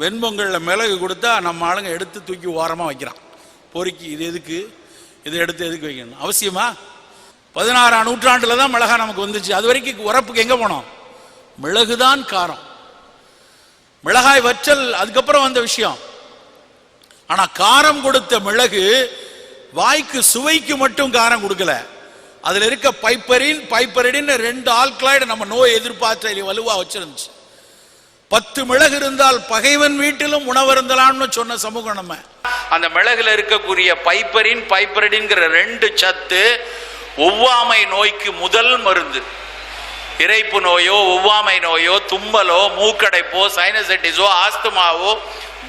வெண்பொங்கலில் மிளகு கொடுத்தா நம்ம ஆளுங்க எடுத்து தூக்கி ஓரமாக வைக்கிறான். பொறுக்கி இது எதுக்கு? இதை எடுத்து எதுக்கு வைக்கணும்? அவசியமா? பதினாறாம் நூற்றாண்டில் தான் மிளகா நமக்கு வந்துச்சு. அது வரைக்கும் உரப்புக்கு எங்கே போனோம்? மிளகுதான் காரம். மிளகாய் வற்றல் அதுக்கப்புறம் வந்த விஷயம். ஆனால் காரம் கொடுத்த மிளகு வாய்க்கு சுவைக்கு மட்டும் காரம் கொடுக்கல. அதில் இருக்க பைப்பரின் பைப்பரிடின்னு ரெண்டு ஆல்கலாய்டு நம்ம நோய் எதிர்பார்த்தலை வலுவாக வச்சிருந்துச்சு. பத்து மிளகு இருந்தால் பகைவன் வீட்டிலும் உணவருந்தலாம்னு சொன்ன சமூகம் நம்ம. அந்த மிளகுல இருக்கக்கூடிய பைப்பரின் பைப்பரிடின்கிற ரெண்டு சத்து ஒவ்வாமை நோய்க்கு முதல் மருந்து. இறைப்பு நோயோ ஒவ்வாமை நோயோ தும்மலோ மூக்கடைப்போ சைனசைட்டிஸோ ஆஸ்துமாவோ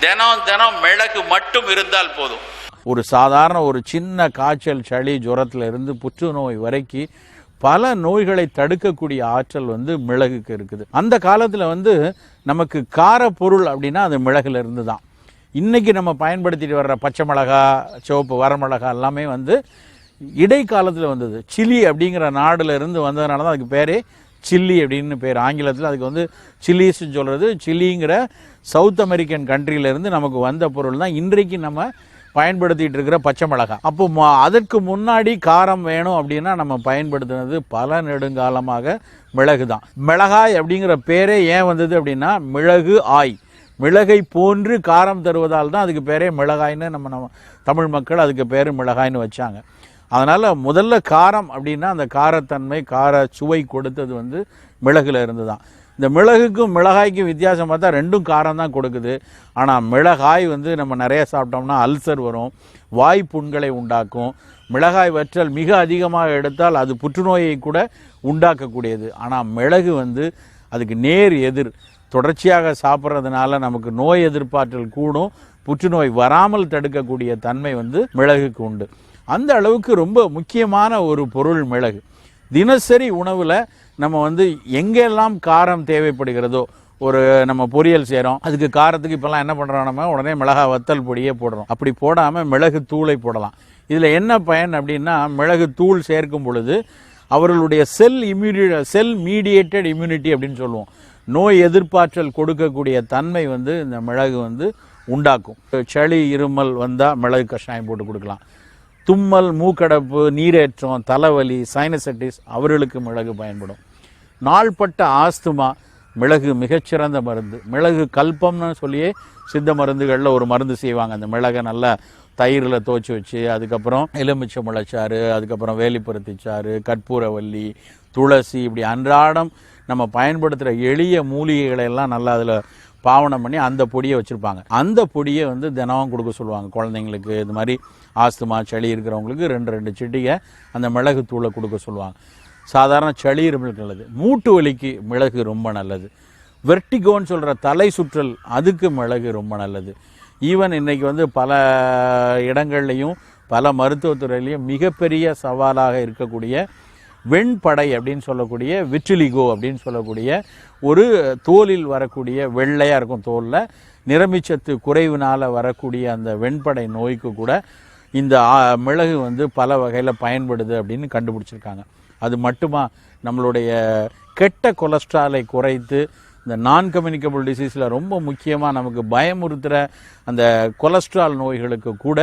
தினம் தினம் மிளகு மட்டும் இருந்தால் போதும். ஒரு சாதாரண ஒரு சின்ன காய்ச்சல் சளி ஜுரத்துல இருந்து புற்றுநோய் வரைக்கும் பல நோய்களை தடுக்கக்கூடிய ஆற்றல் வந்து மிளகுக்கு இருக்குது. அந்த காலத்துல வந்து நமக்கு கார பொருள் அப்படின்னா அது மிளகுல இருந்து தான் இன்றைக்கி நம்ம பயன்படுத்திட்டு வர்ற பச்சை மிளகா சிவப்பு வரமிளகா எல்லாமே வந்து இடைக்காலத்தில் வந்தது. சில்லி அப்படிங்கிற நாடுலேருந்து வந்ததுனால தான் அதுக்கு பேரே சில்லி அப்படின்னு பேர். ஆங்கிலத்தில் அதுக்கு வந்து சில்லிஸ்ன்னு சொல்கிறது சில்லிங்கிற சவுத் அமெரிக்கன் கண்ட்ரியிலேருந்து நமக்கு வந்த பொருள் தான் இன்றைக்கு நம்ம பயன்படுத்திட்டு இருக்கிற பச்சை மிளகாய் அப்போ ம- அதற்கு முன்னாடி காரம் வேணும் அப்படின்னா நம்ம பயன்படுத்தினது பல நெடுங்காலமாக மிளகு தான். மிளகாய் அப்படிங்கிற பேரே ஏன் வந்தது அப்படின்னா மிளகு ஆய். மிளகை போன்று காரம் தருவதால் தான் அதுக்கு பேரே மிளகாய்ன்னு நம்ம நம்ம தமிழ் மக்கள் அதுக்கு பேர் மிளகாய்ன்னு வச்சாங்க. அதனால் முதல்ல காரம் அப்படின்னா அந்த காரத்தன்மை கார சுவை கொடுத்தது வந்து மிளகுல இருந்து தான் இந்த மிளகுக்கும் மிளகாய்க்கும் வித்தியாசம் பார்த்தா ரெண்டும் காரம் தான் கொடுக்குது. ஆனால் மிளகாய் வந்து நம்ம நிறைய சாப்பிட்டோம்னா அல்சர் வரும் வாய் புண்களை உண்டாக்கும். மிளகாய் வற்றல் மிக அதிகமாக எடுத்தால் அது புற்றுநோயை கூட உண்டாக்கக்கூடியது. ஆனால் மிளகு வந்து அதுக்கு நேர் எதிர். தொடர்ச்சியாக சாப்பிட்றதுனால நமக்கு நோய் எதிர்ப்பாற்றல் கூடும். புற்றுநோய் வராமல் தடுக்கக்கூடிய தன்மை வந்து மிளகுக்கு உண்டு. அந்த அளவுக்கு ரொம்ப முக்கியமான ஒரு பொருள் மிளகு. தினசரி உணவில் நம்ம வந்து எங்கெல்லாம் காரம் தேவைப்படுகிறதோ ஒரு நம்ம பொரியல் செய்கிறோம் அதுக்கு காரத்துக்கு இப்போல்லாம் என்ன பண்ணுறோம் நம்ம? உடனே மிளகா வத்தல் பொடியே போடுறோம். அப்படி போடாமல் மிளகு தூளை போடலாம். இதில் என்ன பயன் அப்படின்னா மிளகு தூள் சேர்க்கும் பொழுது அவர்களுடைய செல் இம்யூனி செல் மீடியேட்டட் இம்யூனிட்டி அப்படின்னு சொல்லுவோம். நோய் எதிர்ப்பாற்றல் கொடுக்கக்கூடிய தன்மை வந்து இந்த மிளகு வந்து உண்டாக்கும். சளி இருமல் வந்தால் மிளகு கஷாயம் போட்டு கொடுக்கலாம். தும்மல் மூக்கடைப்பு நீரேற்றம் தலைவலி சைனசைட்டிஸ் அவர்களுக்கு மிளகு பயன்படும். நாள்பட்ட ஆஸ்துமா மிளகு மிகச்சிறந்த மருந்து. மிளகு கல்பம்னு சொல்லியே சித்த மருந்துகளில் ஒரு மருந்து செய்வாங்க. அந்த மிளகை நல்லா தயிரில் துவச்சி வச்சு அதுக்கப்புறம் எலுமிச்சை முளைச்சாறு அதுக்கப்புறம் வேலிப்பருத்தி சாறு கற்பூரவல்லி துளசி இப்படி அன்றாடம் நம்ம பயன்படுத்துகிற எளிய மூலிகைகளை எல்லாம் நல்லா அதில் பாவனம் பண்ணி அந்த பொடியை வச்சுருப்பாங்க. அந்த பொடியை வந்து தினமும் கொடுக்க சொல்லுவாங்க குழந்தைங்களுக்கு. இது மாதிரி ஆஸ்துமா சளி இருக்கிறவங்களுக்கு ரெண்டு ரெண்டு செடியை அந்த மிளகு தூளை கொடுக்க சொல்லுவாங்க. சாதாரண சளி இருமலுக்கு நல்லது. மூட்டு வலிக்கு மிளகு ரொம்ப நல்லது. வெர்டிகோன்னு சொல்கிற தலை சுற்றல் அதுக்கு மிளகு ரொம்ப நல்லது. ஈவன் இன்னைக்கு வந்து பல இடங்கள்லையும் பல மருத்துவத்துறையிலையும் மிகப்பெரிய சவாலாக இருக்கக்கூடிய வெண்படை அப்படின்னு சொல்லக்கூடிய விற்றிலிகோ அப்படின்னு சொல்லக்கூடிய ஒரு தோலில் வரக்கூடிய வெள்ளையாக இருக்கும் தோலில் நிறமிச்சத்து குறைவினால் வரக்கூடிய அந்த வெண்படை நோய்க்கு கூட இந்த மிளகு வந்து பல வகையில் பயன்படுது அப்படின்னு கண்டுபிடிச்சிருக்காங்க. அது மட்டுமா நம்மளுடைய கெட்ட கொலஸ்ட்ராலை குறைத்து இந்த நான் கம்யூனிகபிள் டிசீஸில் ரொம்ப முக்கியமாக நமக்கு பயமுறுத்துகிற அந்த கொலஸ்ட்ரால் நோய்களுக்கு கூட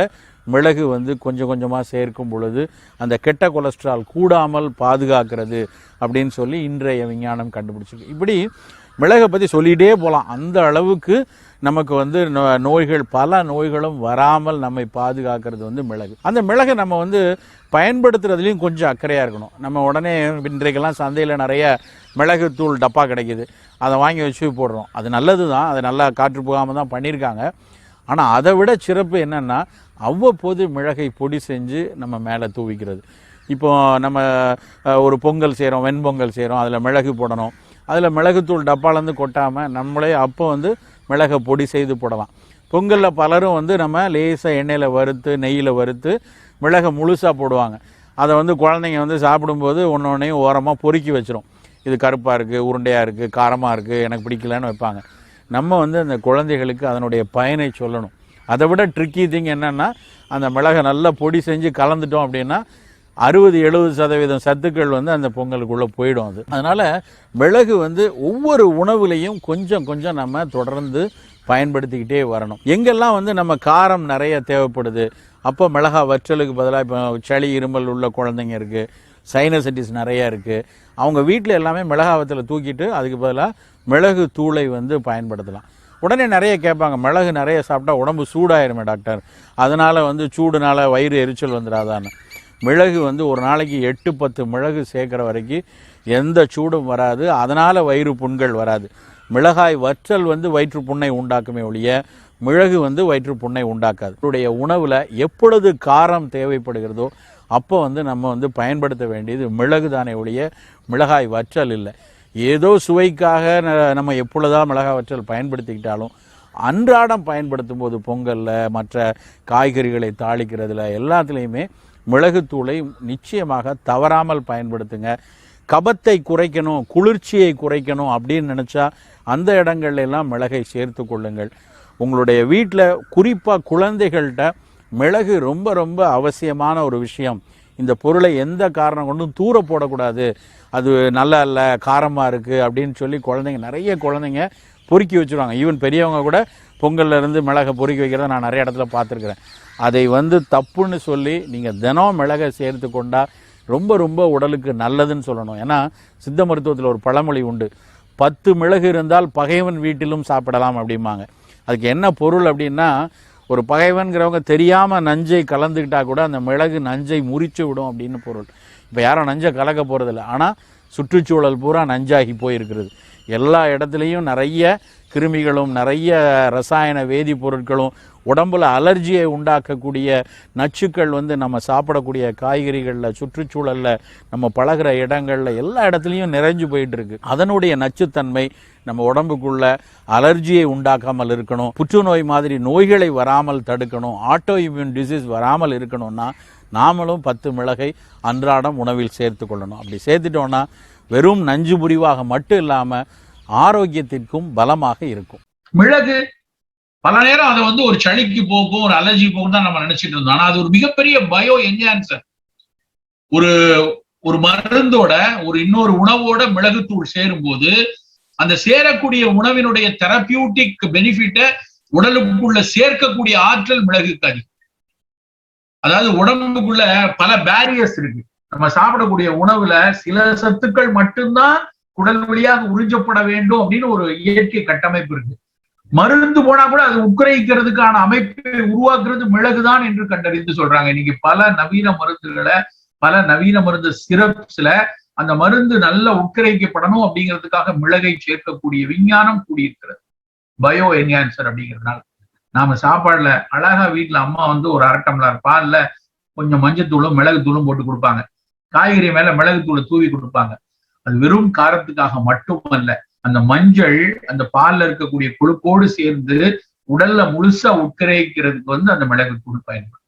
மிளகு வந்து கொஞ்சம் கொஞ்சமாக சேர்க்கும் பொழுது அந்த கெட்ட கொலஸ்ட்ரால் கூடாமல் பாதுகாக்கிறது அப்படின்னு சொல்லி இன்றைய விஞ்ஞானம் கண்டுபிடிச்சிருக்கு. இப்படி மிளகை பற்றி சொல்லிகிட்டே போகலாம் அந்த அளவுக்கு நமக்கு வந்து நோ- நோய்கள் பல நோய்களும் வராமல் நம்மை பாதுகாக்கிறது வந்து மிளகு. அந்த மிளகை நம்ம வந்து பயன்படுத்துறதுலையும் கொஞ்சம் அக்கறையாக இருக்கணும். நம்ம உடனே இன்றைக்கெல்லாம் சந்தையில் நிறைய மிளகுத்தூள் டப்பா கிடைக்கிது. அதை வாங்கி வச்சு போடுறோம். அது நல்லது தான் அது நல்லா காற்று போகாமல் தான் பண்ணியிருக்காங்க. ஆனால் அதை விட சிறப்பு என்னென்னா அவ்வப்போது மிளகை பொடி செஞ்சு நம்ம மேலே தூவிக்கிறது. இப்போ நம்ம ஒரு பொங்கல் செய்கிறோம் வெண்பொங்கல் செய்கிறோம் அதில் மிளகு போடணும். அதில் மிளகுத்தூள் டப்பாலேருந்து கொட்டாமல் நம்மளே அப்போ வந்து மிளகை பொடி செய்து போடலாம். பொங்கலில் பலரும் வந்து நம்ம லேசாக எண்ணெயில் வறுத்து நெய்யில் வறுத்து மிளகை முழுசாக போடுவாங்க. அதை வந்து குழந்தைங்க வந்து சாப்பிடும்போது ஒன்று ஒன்றையும் ஓரமாக பொறுக்கி வச்சிரும். இது கருப்பாக இருக்குது உருண்டையாக இருக்குது காரமாக இருக்குது எனக்கு பிடிக்கலன்னு வைப்பாங்க. நம்ம வந்து அந்த குழந்தைகளுக்கு அதனுடைய பயனை சொல்லணும். அதை விட ட்ரிக்கி திங் என்னென்னா அந்த மிளகை நல்லா பொடி செஞ்சு கலந்துட்டோம் அப்படின்னா அறுபது எழுபது சதவீதம் சத்துக்கள் வந்து அந்த பொங்கலுக்குள்ளே போயிடும் அது. அதனால் மிளகு வந்து ஒவ்வொரு உணவுலையும் கொஞ்சம் கொஞ்சம் நம்ம தொடர்ந்து பயன்படுத்திக்கிட்டே வரணும். எங்கெல்லாம் வந்து நம்ம காரம் நிறைய தேவைப்படுது அப்போ மிளகா வற்றலுக்கு பதிலாக இப்போ சளி இருமல் உள்ள குழந்தைங்க இருக்குது சைனசைட்டிஸ் நிறையா இருக்குது அவங்க வீட்டில் எல்லாமே மிளகா வத்தலை தூக்கிட்டு அதுக்கு பதிலாக மிளகு தூளை வந்து பயன்படுத்தலாம். உடனே நிறைய கேட்பாங்க மிளகு நிறைய சாப்பிட்டா உடம்பு சூடாயிருமே டாக்டர் அதனால் வந்து சூடுனால வயிறு எரிச்சல் வந்துடாதான்னு. மிளகு வந்து ஒரு நாளைக்கு எட்டு பத்து மிளகு சேர்க்குற வரைக்கும் எந்த சூடும் வராது. அதனால் வயிறு புண்கள் வராது. மிளகாய் வற்றல் வந்து வயிற்று புண்ணை உண்டாக்குமே ஒழிய மிளகு வந்து வயிற்று புண்ணை உண்டாக்காது. உடைய உணவில் எப்பொழுது காரம் தேவைப்படுகிறதோ அப்போ வந்து நம்ம வந்து பயன்படுத்த வேண்டியது மிளகு தானே ஒழிய மிளகாய் வற்றல் இல்லை. ஏதோ சுவைக்காக நம்ம எப்பொழுதான் மிளகாய் வற்றல் பயன்படுத்திக்கிட்டாலும் அன்றாடம் பயன்படுத்தும் போது பொங்கலில் மற்ற காய்கறிகளை தாளிக்கிறதுல எல்லாத்துலேயுமே மிளகுத்தூளை நிச்சயமாக தவறாமல் பயன்படுத்துங்க. கபத்தை குறைக்கணும் குளிர்ச்சியை குறைக்கணும் அப்படின்னு நினச்சா அந்த இடங்கள்ல எல்லாம் மிளகை சேர்த்து கொள்ளுங்கள். உங்களுடைய வீட்டில் குறிப்பாக குழந்தைகள்கிட்ட மிளகு ரொம்ப ரொம்ப அவசியமான ஒரு விஷயம். இந்த பொருளை எந்த காரணம் கொண்டும் தூர போடக்கூடாது. அது நல்லா இல்லை காரமாக இருக்குது அப்படின்னு சொல்லி குழந்தைங்க நிறைய குழந்தைங்க பொறுக்கி வச்சுருவாங்க. ஈவன் பெரியவங்க கூட பொங்கல்ல இருந்து மிளகை பொறுக்கி வைக்கிறத நான் நிறைய இடத்துல பார்த்துருக்குறேன். அதை வந்து தப்புன்னு சொல்லி நீங்கள் தினம் மிளகை சேர்த்து கொண்டா ரொம்ப ரொம்ப உடலுக்கு நல்லதுன்னு சொல்லணும். ஏன்னா சித்த மருத்துவத்தில் ஒரு பழமொழி உண்டு. பத்து மிளகு இருந்தால் பகைவன் வீட்டிலும் சாப்பிடலாம் அப்படிம்பாங்க. அதுக்கு என்ன பொருள் அப்படின்னா ஒரு பகைவன்கிறவங்க தெரியாமல் நஞ்சை கலந்துக்கிட்டால் கூட அந்த மிளகு நஞ்சை முறிச்சு விடும் அப்படின்னு பொருள். இப்போ யாரும் நஞ்சை கலக்க போகிறதில்ல ஆனால் சுற்றுச்சூழல் பூரா நஞ்சாகி போயிருக்கிறது. எல்லா இடத்துலையும் நிறைய கிருமிகளும் நிறைய ரசாயன வேதிப்பொருட்களும் உடம்புல அலர்ஜியை உண்டாக்கக்கூடிய நச்சுக்கள் வந்து நம்ம சாப்பிடக்கூடிய காய்கறிகளில் சுற்றுச்சூழலில் நம்ம பழகுற இடங்களில் எல்லா இடத்துலையும் நிறைஞ்சு போயிட்டுருக்கு. அதனுடைய நச்சுத்தன்மை நம்ம உடம்புக்குள்ள அலர்ஜியை உண்டாக்காமல் இருக்கணும். புற்றுநோய் மாதிரி நோய்களை வராமல் தடுக்கணும். ஆட்டோ இம்யூன் டிசீஸ் வராமல் இருக்கணும்னா நாமளும் பத்து மிளகை அன்றாடம் உணவில் சேர்த்து கொள்ளணும். அப்படி சேர்த்துட்டோன்னா வெறும் நஞ்சு புரிவாக மட்டும் இல்லாமல் ஆரோக்கியத்திற்கும் பலமாக இருக்கும். மிளகு பல நேரம் அதை வந்து ஒரு சளிக்கு போக்கும் ஒரு அலர்ஜி போக்கும் தான் நம்ம நினைச்சிட்டு இருந்தோம். ஆனா அது ஒரு மிகப்பெரிய பயோ என்ஹான்சர் ஒரு ஒரு மருந்தோட ஒரு இன்னொரு உணவோட மிளகுத்தூள் சேரும்போது அந்த சேரக்கூடிய உணவினுடைய தெரப்பியூட்டிக் பெனிஃபிட்டை உடலுக்குள்ள சேர்க்கக்கூடிய ஆற்றல் மிளகுக்கு அதிகம். அதாவது உடம்புக்குள்ள பல பேரியர்ஸ் இருக்கு. நம்ம சாப்பிடக்கூடிய உணவுல சில சத்துக்கள் மட்டும்தான் குடல் வழியாக உறிஞ்சப்பட வேண்டும் அப்படின்னு ஒரு இயற்கை கட்டமைப்பு இருக்கு. மருந்து போனா கூட அது உக்கிரகிக்கிறதுக்கான அமைப்பை உருவாக்குறது மிளகுதான் என்று கண்டறிந்து சொல்றாங்க. இன்னைக்கு பல நவீன மருந்துகளை பல நவீன மருந்து சிரப்ஸ்ல அந்த மருந்து நல்ல உட்கிரகிக்கப்படணும் அப்படிங்கிறதுக்காக மிளகை சேர்க்கக்கூடிய விஞ்ஞானம் கூடியிருக்கிறது. பயோ என்ஹான்சர் அப்படிங்கிறதுனால. நாம சாப்பாடுல அழகா வீட்டுல அம்மா வந்து ஒரு அரை பால்ல கொஞ்சம் மஞ்சத்தூளும் மிளகு தூளும் போட்டு கொடுப்பாங்க. காய்கறி மேல மிளகு தூளை தூவி கொடுப்பாங்க. அது வெறும் காரத்துக்காக மட்டுமல்ல அந்த மஞ்சள் அந்த பால்ல இருக்கக்கூடிய கொழுப்போடு சேர்ந்து உடல்ல முழுசா உட்கிரகிக்கிறதுக்கு வந்து அந்த மிளகு தூள் பயன்படும்.